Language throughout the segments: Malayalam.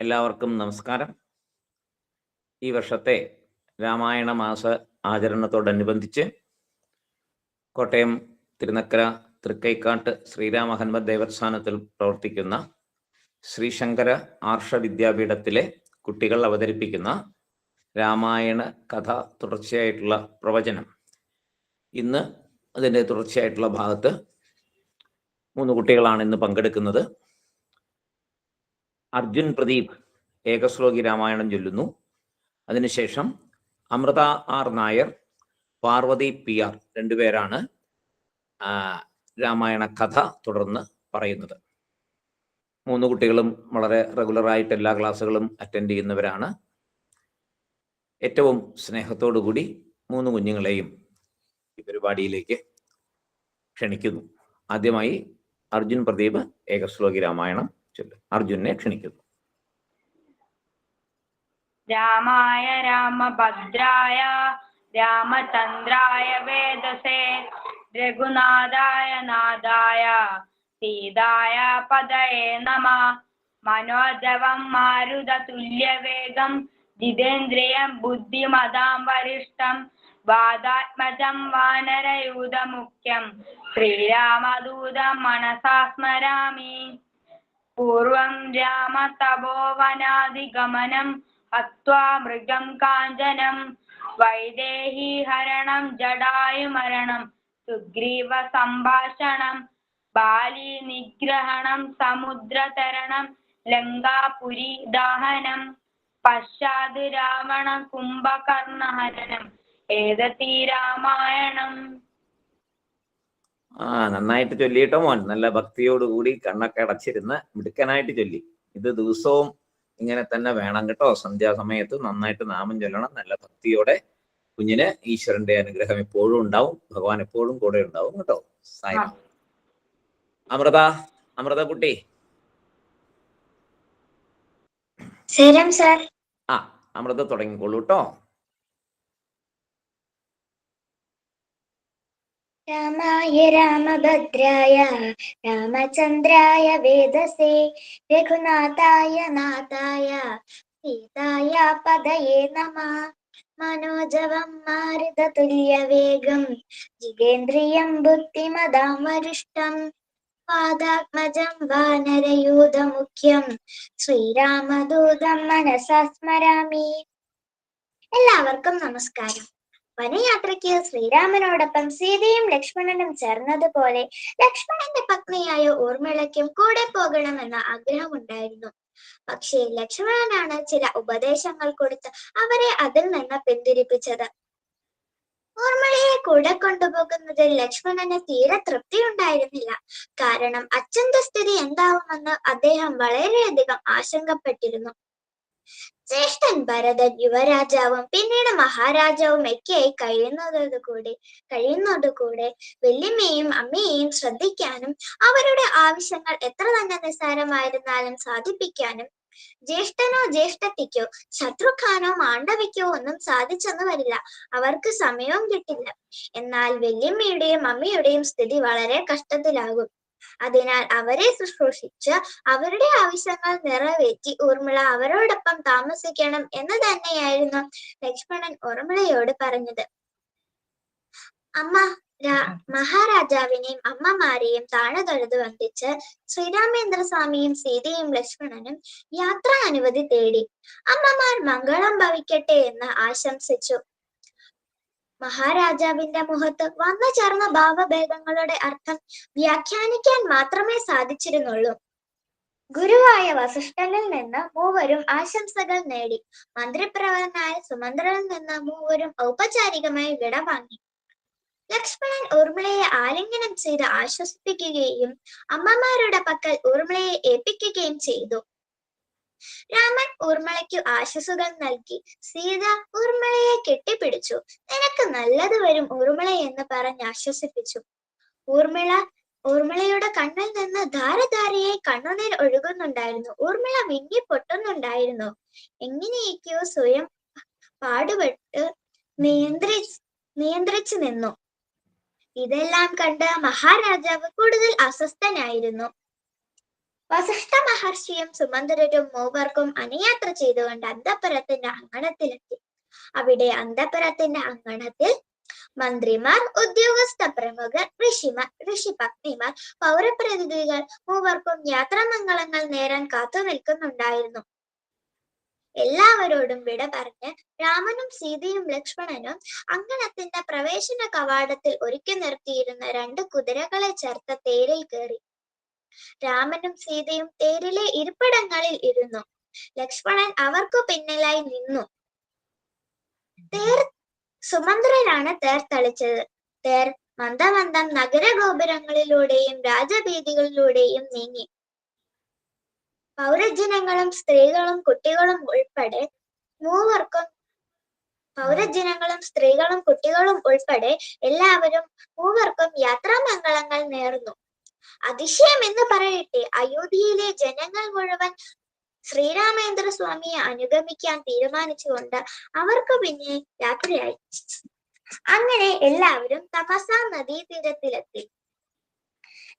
എല്ലാവർക്കും നമസ്കാരം. ഈ വർഷത്തെ രാമായണ മാസ ആചരണത്തോടനുബന്ധിച്ച് കോട്ടയം തിരുനക്കര തൃക്കൈക്കാട്ട് ശ്രീരാമ ഹനുമത് ദേവസ്ഥാനത്തിൽ പ്രവർത്തിക്കുന്ന ശ്രീശങ്കര ആർഷ വിദ്യാപീഠത്തിലെ കുട്ടികൾ അവതരിപ്പിക്കുന്ന രാമായണ കഥ തുടർച്ചയായിട്ടുള്ള പ്രവചനം. ഇന്ന് അതിന്റെ തുടർച്ചയായിട്ടുള്ള ഭാഗത്ത് മൂന്ന് കുട്ടികളാണ് ഇന്ന് പങ്കെടുക്കുന്നത്. അർജുൻ പ്രദീപ് ഏകശ്ലോകി രാമായണം ചൊല്ലുന്നു. അതിനുശേഷം Amrutha R Nair Parvathy P R രണ്ടുപേരാണ് രാമായണ കഥ തുടർന്ന് പറയുന്നത്. മൂന്ന് കുട്ടികളും വളരെ റെഗുലറായിട്ട് എല്ലാ ക്ലാസ്സുകളും അറ്റൻഡ് ചെയ്യുന്നവരാണ്. ഏറ്റവും സ്നേഹത്തോടു കൂടി മൂന്ന് കുഞ്ഞുങ്ങളെയും ഈ പരിപാടിയിലേക്ക് ക്ഷണിക്കുന്നു. ആദ്യമായി അർജുൻ പ്രദീപ് ഏകശ്ലോകി രാമായണം ചൊല്ലും അർജുനെ ക്ഷണിക്കുന്നു. രാമായ രാമ രാമഭദ്രായ രാമചന്ദ്രായ വേദസേ രഘുനാഥായ നാഥായ സീതായ പദയേ നമ മനോജവം മാരുത തുല്യവേഗം ജിതേന്ദ്രിയം ബുദ്ധിമതാം വരിഷ്ടം വാദാത്മജം വാനരയൂതമുഖ്യം ശ്രീരാമദൂതം മനസാ സ്മരാമി പൂർവം രാമ തപോവനാദിഗമനം ഹത്വാ മൃഗം കാഞ്ചനം വൈദേഹി ഹരണം ജടായുമരണം സുഗ്രീവ സംഭാഷണം ബാലി നിഗ്രഹണം സമുദ്രതരണം ലങ്കാപുരി ദാഹനം പശ്ചാത് രാവണ കുംഭകർണഹരണം ഏതത്തി രാമായണം ആ നന്നായിട്ട് ചൊല്ലിയിട്ടോ മോൻ. നല്ല ഭക്തിയോടുകൂടി കണ്ണൊക്കെ അടച്ചിരുന്ന് മിടുക്കനായിട്ട് ചൊല്ലി. ഇത് ദിവസവും ഇങ്ങനെ തന്നെ വേണം കേട്ടോ. സന്ധ്യാസമയത്ത് നന്നായിട്ട് നാമം ചൊല്ലണം. നല്ല ഭക്തിയോടെ കുഞ്ഞിന് ഈശ്വരന്റെ അനുഗ്രഹം എപ്പോഴും ഉണ്ടാവും. ഭഗവാൻ എപ്പോഴും കൂടെ ഉണ്ടാവും കേട്ടോ. സായി. അമൃത അമൃത കുട്ടി. ആ അമൃത തുടങ്ങിക്കോളൂ കേട്ടോ. രാമായ രാമഭദ്രായ രാമചന്ദ്രായ വേദസേ രഘുനാഥായ നാഥായ സീതായ പദയേ നമ മനോജവം മാരുതതുല്യവേഗം ജിതേന്ദ്രിയം ബുദ്ധിമതാം വരിഷ്ടം പാദാത്മജം വാനരയൂതമുഖ്യം ശ്രീരാമദൂതം മനസാ സ്മരാമി. എല്ലാവർക്കും നമസ്കാരം. വനയാത്രയ്ക്ക് ശ്രീരാമനോടൊപ്പം സീതയും ലക്ഷ്മണനും ചേർന്നതുപോലെ ലക്ഷ്മണന്റെ പത്നിയായ ഊർമിളയ്ക്കും കൂടെ പോകണമെന്ന ആഗ്രഹമുണ്ടായിരുന്നു. പക്ഷേ ലക്ഷ്മണനാണ് ചില ഉപദേശങ്ങൾ കൊടുത്ത് അവരെ അതിൽ നിന്ന് പിന്തിരിപ്പിച്ചത്. ഊർമിളയെ കൂടെ കൊണ്ടുപോകുന്നതിൽ ലക്ഷ്മണന് തീരെ തൃപ്തി ഉണ്ടായിരുന്നില്ല കാരണം അച്ഛന്റെ സ്ഥിതി എന്താവുമെന്ന് അദ്ദേഹം വളരെയധികം ആശങ്കപ്പെട്ടിരുന്നു. ജ്യേഷ്ഠൻ ഭരതൻ യുവരാജാവും പിന്നീട് മഹാരാജാവും ഒക്കെയായി കഴിയുന്നതോടുകൂടി കഴിയുന്നതോടുകൂടെ വല്യമ്മയും അമ്മയെയും ശ്രദ്ധിക്കാനും അവരുടെ ആവശ്യങ്ങൾ എത്ര തന്നെ നിസ്സാരമായിരുന്നാലും സാധിപ്പിക്കാനും ജ്യേഷ്ഠനോ ജ്യേഷ്ഠത്തിക്കോ ശത്രുഖാനോ മാണ്ഡവിക്കോ ഒന്നും സാധിച്ചെന്ന് വരില്ല. അവർക്ക് സമയവും കിട്ടില്ല. എന്നാൽ വല്യമ്മയുടെയും അമ്മയുടെയും സ്ഥിതി വളരെ കഷ്ടത്തിലാകും. അതിനാൽ അവരെ ശുശ്രൂഷിച്ച് അവരുടെ ആവശ്യങ്ങൾ നിറവേറ്റി ഊർമിള അവരോടൊപ്പം താമസിക്കണം എന്ന് തന്നെയായിരുന്നു ലക്ഷ്മണൻ ഊർമിളയോട് പറഞ്ഞത്. അമ്മ മഹാരാജാവിനെയും അമ്മമാരെയും താഴെ തൊഴുത് വന്ദിച്ച് ശ്രീരാമേന്ദ്ര സ്വാമിയും സീതയും ലക്ഷ്മണനും യാത്രാ അനുമതി തേടി അമ്മമാർ മംഗളം ഭവിക്കട്ടെ എന്ന് ആശംസിച്ചു. മഹാരാജാവിന്റെ മുഖത്ത് വന്നു ചേർന്ന ഭാവഭേദങ്ങളുടെ അർത്ഥം വ്യാഖ്യാനിക്കാൻ മാത്രമേ സാധിച്ചിരുന്നുള്ളൂ. ഗുരുവായ വസിഷ്ഠനിൽ നിന്ന് മൂവരും ആശംസകൾ നേടി. മന്ത്രിപ്രവരനായ സുമന്ത്രനിൽ നിന്ന് മൂവരും ഔപചാരികമായി വിട വാങ്ങി ലക്ഷ്മണൻ ഊർമിളയെ ആലിംഗനം ചെയ്ത് ആശ്വസിപ്പിക്കുകയും അമ്മമാരുടെ പക്കൽ ഊർമിളയെ ഏൽപ്പിക്കുകയും ചെയ്തു. രാമൻ ഊർമിളയ്ക്കു ആശസ്സുകൾ നൽകി. സീത ഊർമിളയെ കെട്ടിപ്പിടിച്ചു. നിനക്ക് നല്ലത് വരും ഊർമിള എന്ന് പറഞ്ഞ് ആശ്വസിപ്പിച്ചു. ഊർമിള ഊർമിളയുടെ കണ്ണിൽ നിന്ന് ധാരധാരയെ കണ്ണുനീർ ഒഴുകുന്നുണ്ടായിരുന്നു. ഊർമിള മിങ്ങി പൊട്ടുന്നുണ്ടായിരുന്നു. എങ്ങനെയൊക്കെയോ സ്വയം പാടുപെട്ട് നിയന്ത്രി നിയന്ത്രിച്ചു നിന്നു. ഇതെല്ലാം കണ്ട് മഹാരാജാവ് കൂടുതൽ അസ്വസ്ഥനായിരുന്നു. വസിഷ്ഠ മഹർഷിയും സുമന്ത്രരും മൂവർക്കും അനുയാത്ര ചെയ്തുകൊണ്ട് അന്തപുരത്തിന്റെ അങ്കണത്തിലെത്തി. അവിടെ അന്തപുരത്തിന്റെ അങ്കണത്തിൽ മന്ത്രിമാർ ഉദ്യോഗസ്ഥ പ്രമുഖർ ഋഷിമാർ ഋഷിപത്നിമാർ പൗരപ്രതിനിധികൾ മൂവർക്കും യാത്രാമംഗളങ്ങൾ നേരാൻ കാത്തു നിൽക്കുന്നുണ്ടായിരുന്നു. എല്ലാവരോടും വിട പറഞ്ഞ് രാമനും സീതയും ലക്ഷ്മണനും അങ്കണത്തിന്റെ പ്രവേശന കവാടത്തിൽ ഒരുക്കി നിർത്തിയിരുന്ന രണ്ട് കുതിരകളെ ചേർത്ത തേരിൽ കയറി. രാമനും സീതയും തേരിലെ ഇരിപ്പിടങ്ങളിൽ ഇരുന്നു. ലക്ഷ്മണൻ അവർക്കു പിന്നിലായി നിന്നു. തേർ സുമന്ത്രനാണ് തേർ തളിച്ചത്. തേർ മന്ദമന്ദം നഗരഗോപുരങ്ങളിലൂടെയും രാജവീതികളിലൂടെയും നീങ്ങി. പൗരജനങ്ങളും സ്ത്രീകളും കുട്ടികളും ഉൾപ്പെടെ മൂവർക്കും പൗരജനങ്ങളും സ്ത്രീകളും കുട്ടികളും ഉൾപ്പെടെ എല്ലാവരും മൂവർക്കും യാത്രാമംഗളങ്ങൾ നേർന്നു. അതിശയം എന്ന് പറയട്ടെ. അയോധ്യയിലെ ജനങ്ങൾ മുഴുവൻ ശ്രീരാമേന്ദ്ര സ്വാമിയെ അനുഗമിക്കാൻ തീരുമാനിച്ചുകൊണ്ട് അവർക്ക് പിന്നെ യാത്രയായി. അങ്ങനെ എല്ലാവരും തമസ നദീതീരത്തിലെത്തി.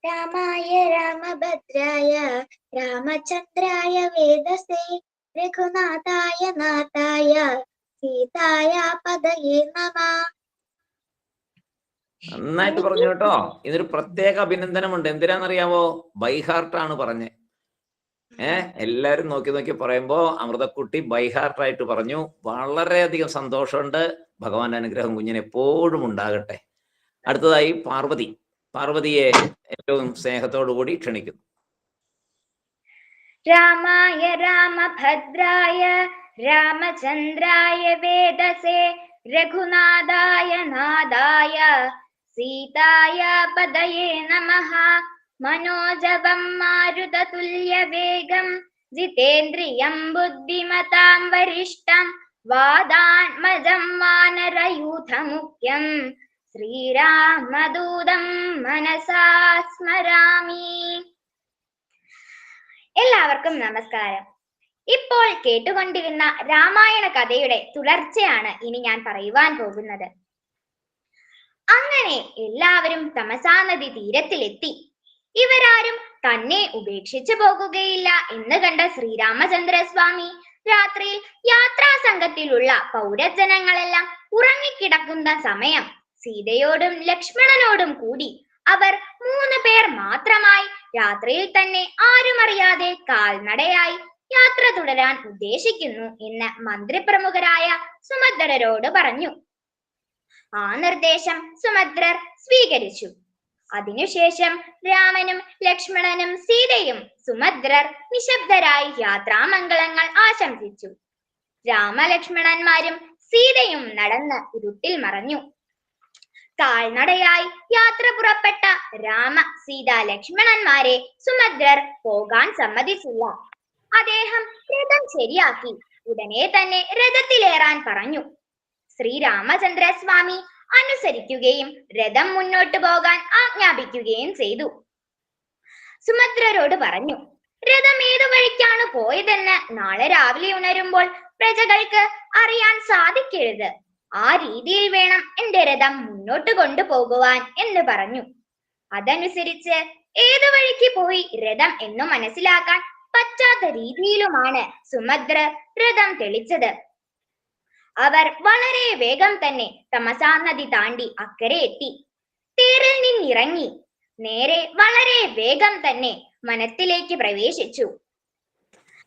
രാമായ രാമഭദ്രായ രാമചന്ദ്രായ വേദസേ രഘുനാഥായ നാഥായ സീതായ പദയേ നമ. നന്നായിട്ട് പറഞ്ഞു കേട്ടോ. ഇതൊരു പ്രത്യേക അഭിനന്ദനമുണ്ട്. എന്തിനാന്നറിയാമോ ബൈഹാർട്ടാണ് പറഞ്ഞത് ഏഹ് എല്ലാരും നോക്കി നോക്കി പറയുമ്പോ അമൃതക്കുട്ടി ബൈഹാർട്ടായിട്ട് പറഞ്ഞു. വളരെയധികം സന്തോഷമുണ്ട്. ഭഗവാന്റെ അനുഗ്രഹം കുഞ്ഞിന് എപ്പോഴും ഉണ്ടാകട്ടെ. അടുത്തതായി പാർവതി. പാർവതിയെ ഏറ്റവും സ്നേഹത്തോടു കൂടി ക്ഷണിക്കുന്നു. രാമായ രാമഭദ്രായ രാമചന്ദ്രായ വേദസേ നാഥായ സീതായ പദയേ നമ മനോജവം മാരുതതുല്യവേഗം ജിതേന്ദ്രിയം ബുദ്ധിമതാം വരിഷ്ടം വാദാത്മജം വാനരയൂഥമുഖ്യം ശ്രീരാമദൂതം മനസാ സ്മരാമി എല്ലാവർക്കും നമസ്കാരം. ഇപ്പോൾ കേട്ടുകൊണ്ടിരുന്ന രാമായണ കഥയുടെ തുടർച്ചയാണ് ഇനി ഞാൻ പറയുവാൻ പോകുന്നത്. അങ്ങനെ എല്ലാവരും തമസാ നദി തീരത്തിലെത്തി. ഇവരാരും തന്നെ ഉപേക്ഷിച്ചു പോകുകയില്ല എന്ന് കണ്ട ശ്രീരാമചന്ദ്രസ്വാമി രാത്രിയിൽ യാത്രാ സംഘത്തിലുള്ള പൗരജനങ്ങളെല്ലാം ഉറങ്ങിക്കിടക്കുന്ന സമയം. സീതയോടും ലക്ഷ്മണനോടും കൂടി അവർ മൂന്ന് പേർ മാത്രമായി രാത്രിയിൽ തന്നെ ആരും അറിയാതെ കാൽനടയായി യാത്ര തുടരാൻ ഉദ്ദേശിക്കുന്നു എന്ന് മന്ത്രിപ്രമുഖരായ സുമദ്രരോട് പറഞ്ഞു. ആ നിർദ്ദേശം സുമദ്രർ സ്വീകരിച്ചു. അതിനുശേഷം രാമനും ലക്ഷ്മണനും സീതയും സുമദ്രർ നിശബ്ദരായി യാത്രാമംഗളങ്ങൾ ആശംസിച്ചു. രാമലക്ഷ്മണന്മാരും സീതയും നടന്ന് ഇരുട്ടിൽ മറഞ്ഞു. കാൽനടയായി യാത്ര പുറപ്പെട്ട രാമ സീത ലക്ഷ്മണന്മാരെ സുമദ്രർ പോകാൻ സമ്മതിച്ചില്ല. അദ്ദേഹം രഥം ശരിയാക്കി ഉടനെ തന്നെ രഥത്തിലേറാൻ പറഞ്ഞു. ശ്രീരാമചന്ദ്രസ്വാമി അനുസരിക്കുകയും രഥം മുന്നോട്ട് പോകാൻ ആജ്ഞാപിക്കുകയും ചെയ്തു. സുമദ്രരോട് പറഞ്ഞു രഥം ഏതു വഴിക്കാണ് പോയതെന്ന് നാളെ രാവിലെ ഉണരുമ്പോൾ പ്രജകൾക്ക് അറിയാൻ സാധിക്കരുത്. ആ രീതിയിൽ വേണം എന്റെ രഥം മുന്നോട്ട് കൊണ്ടുപോകുവാൻ എന്ന് പറഞ്ഞു. അതനുസരിച്ച് ഏതു വഴിക്ക് പോയി രഥം എന്നു മനസ്സിലാക്കാൻ പറ്റാത്ത രീതിയിലുമാണ് സുമദ്ര രഥം തെളിച്ചത്. അവർ വളരെ വേഗം തന്നെ തമസാ നദി താണ്ടി അക്കരെ എത്തി. തേരിൽ നിന്നിറങ്ങി. നേരെ വളരെ വേഗം തന്നെ വനത്തിലേക്ക് പ്രവേശിച്ചു.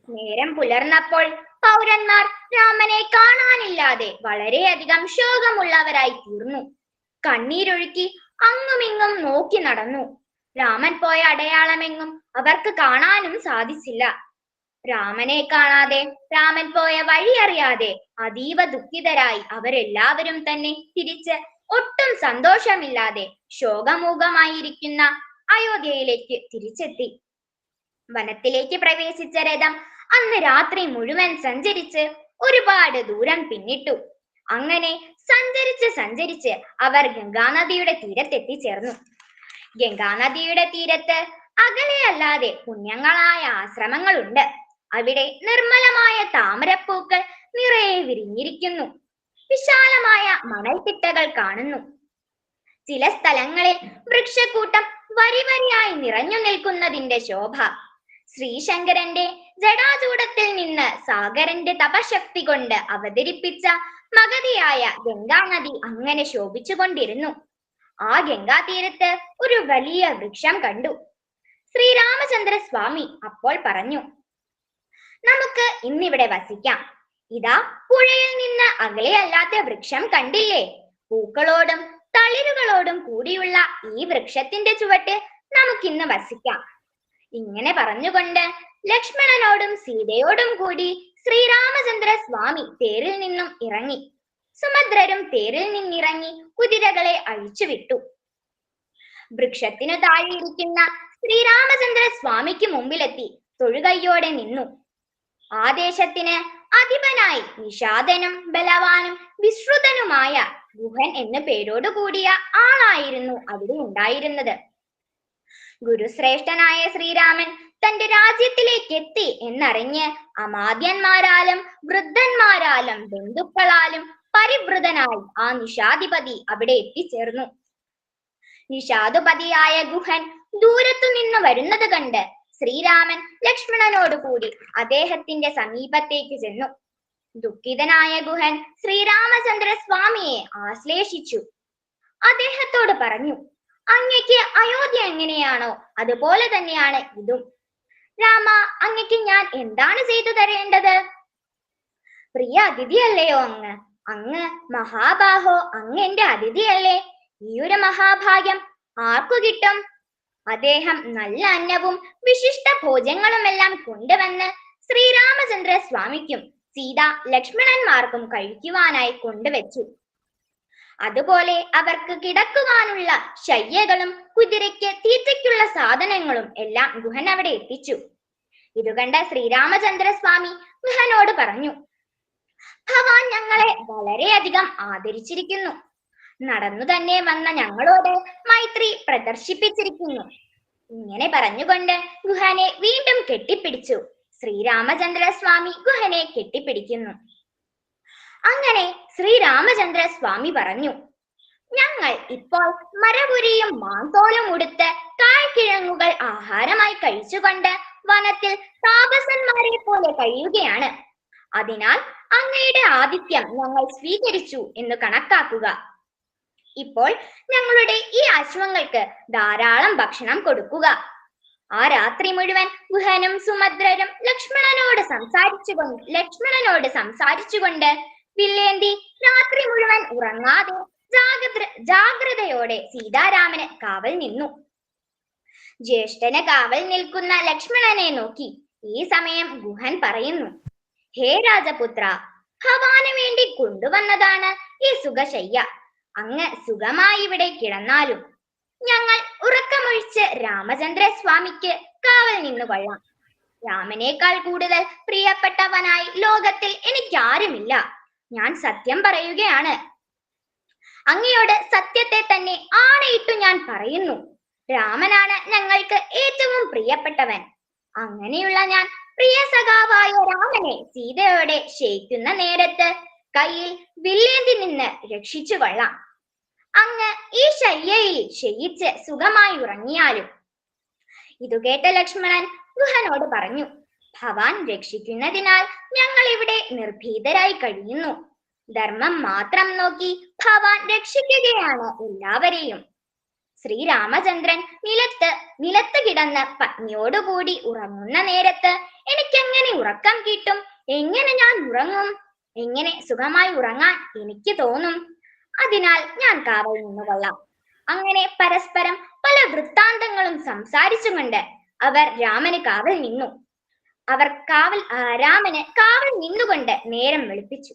നേരം പുലർന്നപ്പോൾ പൗരന്മാർ രാമനെ കാണാനില്ലാതെ വളരെയധികം ശോകമുള്ളവരായി തീർന്നു. കണ്ണീരൊഴുക്കി അങ്ങുമിങ്ങും നോക്കി നടന്നു. രാമൻ പോയ അടയാളമെങ്ങും അവർക്ക് കാണാനും സാധിച്ചില്ല. രാമനെ കാണാതെ രാമൻ പോയ വഴി അറിയാതെ അതീവ ദുഃഖിതരായി അവരെല്ലാവരും തന്നെ തിരിച്ച് ഒട്ടും സന്തോഷമില്ലാതെ ശോകമൂകമായിരിക്കുന്ന അയോധ്യയിലേക്ക് തിരിച്ചെത്തി. വനത്തിലേക്ക് പ്രവേശിച്ച രഥം അന്ന് രാത്രി മുഴുവൻ സഞ്ചരിച്ച് ഒരുപാട് ദൂരം പിന്നിട്ടു. അങ്ങനെ സഞ്ചരിച്ച് സഞ്ചരിച്ച് അവർ ഗംഗാനദിയുടെ തീരത്തെത്തിച്ചേർന്നു. ഗംഗാനദിയുടെ തീരത്ത് അകലെയല്ലാതെ പുണ്യങ്ങളായ ആശ്രമങ്ങളുണ്ട്. അവിടെ നിർമ്മലമായ താമരപ്പൂക്കൾ നിറയെ വിരിഞ്ഞിരിക്കുന്നു. വിശാലമായ മണൽത്തിട്ടകൾ കാണുന്നു. ചില സ്ഥലങ്ങളിൽ വൃക്ഷക്കൂട്ടം വരിവരിയായി നിറഞ്ഞു നിൽക്കുന്നതിന്റെ ശോഭ. ശ്രീശങ്കരന്റെ ജടാചൂടത്തിൽ നിന്ന് സാഗരന്റെ തപശക്തി കൊണ്ട് അവതരിപ്പിച്ച മഗതിയായ ഗംഗാനദി അങ്ങനെ ശോഭിച്ചുകൊണ്ടിരുന്നു. ആ ഗംഗാതീരത്ത് ഒരു വലിയ വൃക്ഷം കണ്ടു. ശ്രീരാമചന്ദ്ര സ്വാമി അപ്പോൾ പറഞ്ഞു നമുക്ക് ഇന്നിവിടെ വസിക്കാം. ഇതാ പുഴയിൽ നിന്ന് അകലെയല്ലാത്ത വൃക്ഷം കണ്ടില്ലേ? പൂക്കളോടും തളിരുകളോടും കൂടിയുള്ള ഈ വൃക്ഷത്തിന്റെ ചുവട്ട് നമുക്കിന്ന് വസിക്കാം. ഇങ്ങനെ പറഞ്ഞുകൊണ്ട് ലക്ഷ്മണനോടും സീതയോടും കൂടി ശ്രീരാമചന്ദ്ര സ്വാമി തേരിൽ നിന്നും ഇറങ്ങി. സുഭദ്രരും തേരിൽ നിന്നിറങ്ങി കുതിരകളെ അഴിച്ചുവിട്ടു വൃക്ഷത്തിനു താഴെ ഇരിക്കുന്ന ശ്രീരാമചന്ദ്ര സ്വാമിക്ക് മുമ്പിലെത്തി തൊഴുകയ്യോടെ നിന്നു. ആദേശത്തിന് അധിപനായി നിഷാദനും ബലവാനും വിശ്രുതനുമായ ഗുഹൻ എന്ന പേരോട് കൂടിയ ആളായിരുന്നു അവിടെ ഉണ്ടായിരുന്നത്. ഗുരുശ്രേഷ്ഠനായ ശ്രീരാമൻ തന്റെ രാജ്യത്തിലേക്ക് എത്തി എന്നറിഞ്ഞ് അമാദ്യന്മാരാലും വൃദ്ധന്മാരാലും ബന്ധുക്കളാലും പരിവൃതനായി ആ നിഷാധിപതി അവിടെ എത്തിച്ചേർന്നു. നിഷാദുപതിയായ ഗുഹൻ ദൂരത്തു നിന്ന് വരുന്നത് കണ്ട് ശ്രീരാമൻ ലക്ഷ്മണനോട് കൂടി അദ്ദേഹത്തിന്റെ സമീപത്തേക്ക് ചെന്നു. ദുഃഖിതനായ ഗുഹൻ ശ്രീരാമചന്ദ്ര സ്വാമിയെ ആശ്ലേഷിച്ചു. അദ്ദേഹത്തോട് പറഞ്ഞു അങ്ങയ്ക്ക് അയോധ്യ എങ്ങനെയാണോ അതുപോലെ തന്നെയാണ് ഇതും. രാമ അങ്ങയ്ക്ക് ഞാൻ എന്താണ് ചെയ്തു തരേണ്ടത്? പ്രിയ അതിഥിയല്ലയോ അങ്ങ്? അങ്ങ് മഹാബാഹോ അങ്ങ് എന്റെ അതിഥിയല്ലേ? ഈ ഒരു മഹാഭാഗ്യം ആർക്കു കിട്ടും? അദ്ദേഹം നല്ല അന്നവും വിശിഷ്ട ഭോജങ്ങളുമെല്ലാം കൊണ്ടുവന്ന് ശ്രീരാമചന്ദ്ര സ്വാമിക്കും സീത ലക്ഷ്മണന്മാർക്കും കഴിക്കുവാനായി കൊണ്ടുവച്ചു. അതുപോലെ അവർക്ക് കിടക്കുവാനുള്ള ശയ്യകളും കുതിരയ്ക്ക് തീറ്റയ്ക്കുള്ള സാധനങ്ങളും എല്ലാം ഗുഹൻ അവിടെ എത്തിച്ചു. ഇതുകണ്ട ശ്രീരാമചന്ദ്ര സ്വാമി ഗുഹനോട് പറഞ്ഞു ഭവാൻ ഞങ്ങളെ വളരെയധികം ആദരിച്ചിരിക്കുന്നു. നടന്നു തന്നെ വന്ന ഞങ്ങളോട് മൈത്രി പ്രദർശിപ്പിച്ചിരിക്കുന്നു. ഇങ്ങനെ പറഞ്ഞുകൊണ്ട് ഗുഹനെ വീണ്ടും കെട്ടിപ്പിടിച്ചു. ശ്രീരാമചന്ദ്ര സ്വാമി ഗുഹനെ കെട്ടിപ്പിടിക്കുന്നു. അങ്ങനെ ശ്രീരാമചന്ദ്ര സ്വാമി പറഞ്ഞു ഞങ്ങൾ ഇപ്പോൾ മരപുരിയും മാന്തോലും ഉടുത്ത് കായ്ക്കിഴങ്ങുകൾ ആഹാരമായി കഴിച്ചുകൊണ്ട് വനത്തിൽ താപസന്മാരെ പോലെ കഴിയുകയാണ്. അതിനാൽ അങ്ങയുടെ ആതിഥ്യം ഞങ്ങൾ സ്വീകരിച്ചു എന്ന് കണക്കാക്കുക. ഇപ്പോൾ ഞങ്ങളുടെ ഈ അശ്വങ്ങൾക്ക് ധാരാളം ഭക്ഷണം കൊടുക്കുക. ആ രാത്രി മുഴുവൻ ഗുഹനും സുഭദ്രരും ലക്ഷ്മണനോട് സംസാരിച്ചുകൊണ്ട് ലക്ഷ്മണനോട് സംസാരിച്ചുകൊണ്ട് വില്ലേന്തി രാത്രി മുഴുവൻ ഉറങ്ങാതെ ജാഗ്രത ജാഗ്രതയോടെ സീതാരാമന് കാവൽ നിന്നു. ജ്യേഷ്ഠന് കാവൽ നിൽക്കുന്ന ലക്ഷ്മണനെ നോക്കി ഈ സമയം ഗുഹൻ പറയുന്നു ഹേ രാജപുത്ര ഭവാന് വേണ്ടി കൊണ്ടുവന്നതാണ് ഈ സുഖശയ്യ. അങ്ങ് സുഖമായി ഇവിടെ കിടന്നാലും. ഞങ്ങൾ ഉറക്കമൊഴിച്ച് രാമചന്ദ്ര സ്വാമിക്ക് കാവൽ നിന്നു കൊള്ളാം. രാമനേക്കാൾ കൂടുതൽ പ്രിയപ്പെട്ടവനായി ലോകത്തിൽ എനിക്കാരുമില്ല. ഞാൻ സത്യം പറയുകയാണ്. അങ്ങയോട് സത്യത്തെ തന്നെ ആണയിട്ടു ഞാൻ പറയുന്നു. രാമനാണ് ഞങ്ങൾക്ക് ഏറ്റവും പ്രിയപ്പെട്ടവൻ. അങ്ങനെയുള്ള ഞാൻ പ്രിയ സഖാവായ രാമനെ സീതയോടെ ക്ഷയിക്കുന്ന നേരത്ത് കയ്യിൽ വില്ലേന്തി നിന്ന് രക്ഷിച്ചു കൊള്ളാം. അങ്ങ് ഈ ശയ്യയിൽ ശയിച്ച് സുഖമായി ഉറങ്ങിയാലും. ഇതു കേട്ട ലക്ഷ്മണൻ ഗുഹനോട് പറഞ്ഞു ഭവാൻ രക്ഷിക്കുന്നതിനാൽ ഞങ്ങൾ ഇവിടെ നിർഭീതരായി കഴിയുന്നു. ധർമ്മം മാത്രം നോക്കി ഭവാൻ രക്ഷിക്കുകയാണ് എല്ലാവരെയും. ശ്രീരാമചന്ദ്രൻ നിലത്ത് നിലത്ത് കിടന്ന് പത്നിയോടുകൂടി ഉറങ്ങുന്ന നേരത്ത് എനിക്കെങ്ങനെ ഉറക്കം കിട്ടും? എങ്ങനെ ഞാൻ ഉറങ്ങും? എങ്ങനെ സുഖമായി ഉറങ്ങാൻ എനിക്ക് തോന്നും. അതിനാൽ ഞാൻ കാവൽ നിന്നുകൊള്ളാം അങ്ങനെ പരസ്പരം പല വൃത്താന്തങ്ങളും സംസാരിച്ചുകൊണ്ട് അവർ രാമന് കാവൽ നിന്നു. അവർ കാവൽ രാമന് കാവൽ നിന്നുകൊണ്ട് നേരം വെളുപ്പിച്ചു.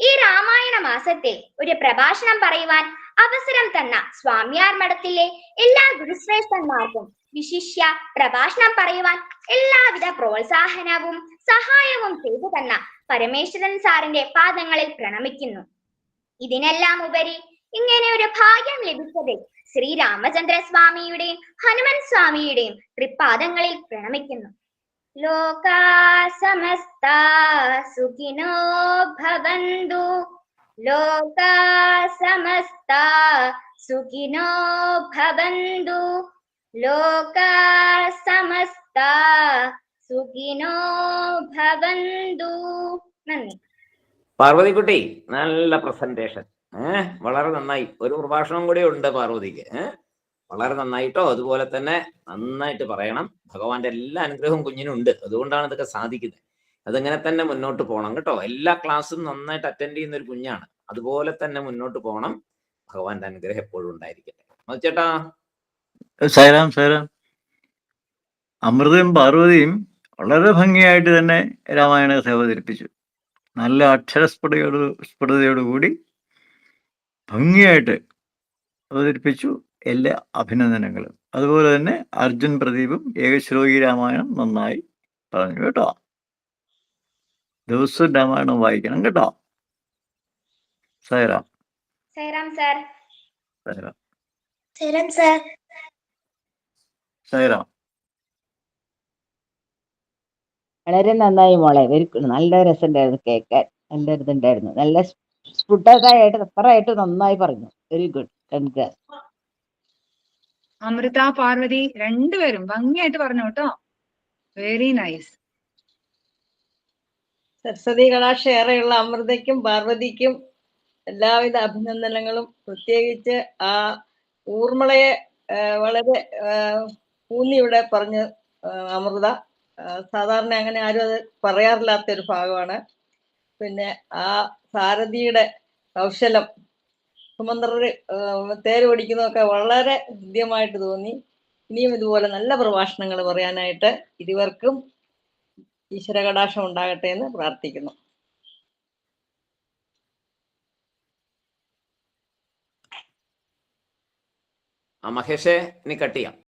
ഈ രാമായണ മാസത്തിൽ ഒരു പ്രഭാഷണം പറയുവാൻ അവസരം തന്ന സ്വാമിയാർ മഠത്തിലെ എല്ലാ ഗുരുശ്രേഷ്ഠന്മാർക്കും വിശിഷ്യ പ്രഭാഷണം പറയുവാൻ എല്ലാവിധ പ്രോത്സാഹനവും സഹായവും ചെയ്തു തന്ന പരമേശ്വരൻ സാറിന്റെ പാദങ്ങളിൽ പ്രണമിക്കുന്നു. ഇതിനെല്ലാം ഉപരി ഇങ്ങനെ ഒരു ഭാഗ്യം ലഭിച്ചതിൽ ശ്രീരാമചന്ദ്ര സ്വാമിയുടെയും ഹനുമൻ സ്വാമിയുടെയും തൃപ്പാദങ്ങളിൽ പ്രണമിക്കുന്നു. ലോകാ സുഖിനോ ഭവന്തു. സമസ്ത സുഖിനോ ഭവന്തു. സമസ്ത സുഖിനോ ഭവന്തു. നന്ദി. പാർവതിക്കുട്ടി നല്ല പ്രസന്റേഷൻ. ഏഹ് വളരെ നന്നായി. ഒരു പ്രഭാഷണം കൂടി ഉണ്ട് പാർവതിക്ക്. ഏഹ് വളരെ നന്നായിട്ടോ? അതുപോലെ തന്നെ നന്നായിട്ട് പറയണം. ഭഗവാന്റെ എല്ലാ അനുഗ്രഹവും കുഞ്ഞിനും ഉണ്ട് അതുകൊണ്ടാണ് ഇതൊക്കെ സാധിക്കുന്നത്. അതിങ്ങനെ തന്നെ മുന്നോട്ട് പോകണം കേട്ടോ. എല്ലാ ക്ലാസ്സും നന്നായിട്ട് അറ്റൻഡ് ചെയ്യുന്ന ഒരു കുഞ്ഞാണ്. അതുപോലെ തന്നെ മുന്നോട്ട് പോകണം ഭഗവാന്റെ അനുഗ്രഹം എപ്പോഴും ഉണ്ടായിരിക്കട്ടെ. ചേട്ടാ സൈറാം സൈറാം അമൃതയും പാർവതിയും വളരെ ഭംഗിയായിട്ട് തന്നെ രാമായണത്തെ അവതരിപ്പിച്ചു. നല്ല അക്ഷരസ്ഫുടയോട് സ്ഫുടതയോടുകൂടി ഭംഗിയായിട്ട് അവതരിപ്പിച്ചു എല്ലാ അഭിനന്ദനങ്ങളും. അതുപോലെ തന്നെ അർജുൻ പ്രദീപും ഏകശ്ലോകി രാമായണം നന്നായി പറഞ്ഞു കേട്ടോ. ദിവസവും രാമായണം വായിക്കണം കേട്ടോ. സൈറാം സൈറാം സാർ. സൈറാം സർ. സൈറാം വളരെ നന്നായി മോളെ. വെരി നല്ല രസമുണ്ടായിരുന്നു കേൾക്കാൻ നല്ല ഇതുണ്ടായിരുന്നു. നല്ല സ്ഫുടതായിട്ട് അത്രയായിട്ട് നന്നായി പറഞ്ഞു. Very good congrats Amrutha Parvathy രണ്ടുപേരും ഭംഗിയായിട്ട് പറഞ്ഞു കേട്ടോ. വെരി നൈസ് സരസ്വതി കടാക്ഷ ഏറെയുള്ള അമൃതയ്ക്കും പാർവതിക്കും എല്ലാവിധ അഭിനന്ദനങ്ങളും. പ്രത്യേകിച്ച് ആ ഊർമിളയെ വളരെ ഊന്നിയുടെ ഊന്നി പറഞ്ഞ് അമൃത. സാധാരണ അങ്ങനെ ആരും അത് പറയാറില്ലാത്ത ഒരു ഭാഗമാണ്. പിന്നെ ആ സാരഥിയുടെ കൗശലം സുമന്ത്രർ തേര് ഓടിക്കുന്നതൊക്കെ വളരെ ഹൃദ്യമായിട്ട് തോന്നി. ഇനിയും ഇതുപോലെ നല്ല പ്രഭാഷണങ്ങൾ പറയാനായിട്ട് ഇരുവർക്കും ഈശ്വര കടാക്ഷം ഉണ്ടാകട്ടെ എന്ന് പ്രാർത്ഥിക്കുന്നു. ആ മഹേഷെ ഇനി കട്ട് ചെയ്യാം.